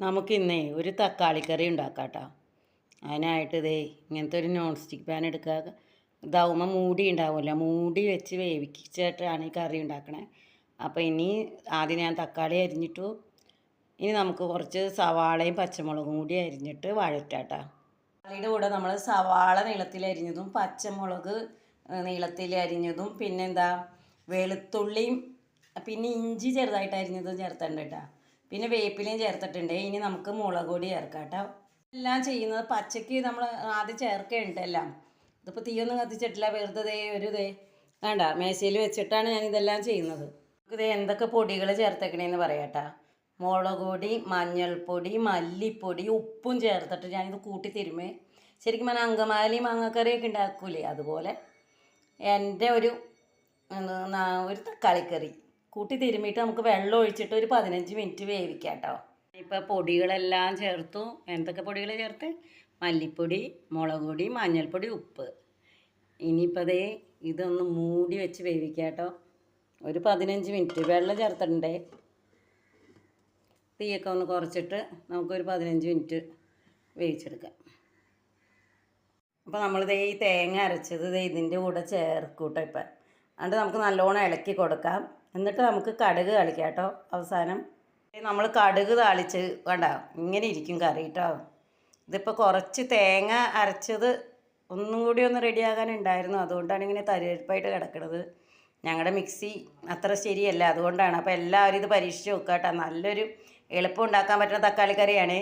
നമുക്കിന്നേ ഒരു തക്കാളിക്കറി ഉണ്ടാക്കാം കേട്ടോ അതിനായിട്ട് ഇതേ ഇങ്ങനത്തെ ഒരു നോൺ സ്റ്റിക്ക് പാൻ എടുക്കുക. ഇതാവുമ്പോൾ മൂടി ഉണ്ടാവില്ല മൂടി വെച്ച് വേവിച്ചിട്ടാണ് ഈ കറി ഉണ്ടാക്കണേ. അപ്പോൾ ഇനി ആദ്യം ഞാൻ തക്കാളി അരിഞ്ഞിട്ടു. ഇനി നമുക്ക് കുറച്ച് സവാളയും പച്ചമുളകും കൂടി അരിഞ്ഞിട്ട് വഴറ്റാട്ടോ. തക്കാളിയുടെ കൂടെ നമ്മൾ സവാള നീളത്തിൽ അരിഞ്ഞതും പച്ചമുളക് നീളത്തിൽ അരിഞ്ഞതും പിന്നെന്താ? വെളുത്തുള്ളിയും പിന്നെ ഇഞ്ചി ചെറുതായിട്ട് അരിഞ്ഞതും ചേർത്തേണ്ട കേട്ടോ പിന്നെ വേപ്പിലയും ചേർത്തിട്ടുണ്ട്. ഇനി നമുക്ക് മുളക് പൊടി ചേർക്കാം കേട്ടോ. എല്ലാം ചെയ്യുന്നത് പച്ചയ്ക്ക് നമ്മൾ ആദ്യം ചേർക്കുന്നുണ്ട് എല്ലാം ഇതിപ്പോൾ തീയൊന്നും കത്തിച്ചിട്ടില്ല. വെറുതെ ഒരു ദേ വേണ്ട മേശയിൽ വെച്ചിട്ടാണ് ഞാൻ ഇതെല്ലാം ചെയ്യുന്നത്. ഇത് എന്തൊക്കെ പൊടികൾ ചേർത്തേക്കണേന്ന് പറയാട്ടാ മുളക് പൊടി മഞ്ഞൾപ്പൊടി മല്ലിപ്പൊടി ഉപ്പും ചേർത്തിട്ട് ഞാനിത് കൂട്ടി തിരുമേ. ശരിക്കും പറഞ്ഞാൽ അങ്കമാലി മാങ്ങക്കറിയൊക്കെ ഉണ്ടാക്കൂലേ? അതുപോലെ എന്റെ ഒരു ഒരു തക്കാളിക്കറി. കൂട്ടി തിരുമ്മിയിട്ട് നമുക്ക് വെള്ളം ഒഴിച്ചിട്ട് ഒരു പതിനഞ്ച് മിനിറ്റ് വേവിക്കാം കേട്ടോ ഇപ്പോൾ പൊടികളെല്ലാം ചേർത്തു. എന്തൊക്കെ പൊടികൾ ചേർത്ത്? മല്ലിപ്പൊടി മുളക് പൊടി മഞ്ഞൾപ്പൊടി ഉപ്പ്. ഇനിയിപ്പോൾ അതേ ഇതൊന്ന് മൂടി വെച്ച് വേവിക്കാം കേട്ടോ ഒരു പതിനഞ്ച് മിനിറ്റ്. വെള്ളം ചേർത്തിട്ടുണ്ടേ. തീയൊക്കെ ഒന്ന് കുറച്ചിട്ട് നമുക്കൊരു പതിനഞ്ച് മിനിറ്റ് വേവിച്ചെടുക്കാം. അപ്പോൾ നമ്മളിത് ഈ തേങ്ങ അരച്ചത് ഇതിന്റെ കൂടെ ചേർക്കൂട്ടോ ഇപ്പം. അതുകൊണ്ട് നമുക്ക് നല്ലോണം ഇളക്കി കൊടുക്കാം. എന്നിട്ട് നമുക്ക് കടുക് കളിക്കാം കേട്ടോ അവസാനം. നമ്മൾ കടുക് താളിച്ച് വേണ്ട ഇങ്ങനെ ഇരിക്കും കറി കേട്ടോ. ഇതിപ്പോൾ കുറച്ച് തേങ്ങ അരച്ചത് ഒന്നും കൂടി ഒന്ന് റെഡിയാകാനുണ്ടായിരുന്നു അതുകൊണ്ടാണ് ഇങ്ങനെ തരിപ്പായിട്ട് കിടക്കുന്നത് ഞങ്ങളുടെ മിക്സി അത്ര ശരിയല്ല. അതുകൊണ്ടാണ്. അപ്പോൾ എല്ലാവരും ഇത് പരീക്ഷിച്ച് നോക്കുക കേട്ടോ നല്ലൊരു എളുപ്പം ഉണ്ടാക്കാൻ പറ്റുന്ന തക്കാളി കറിയാണ്.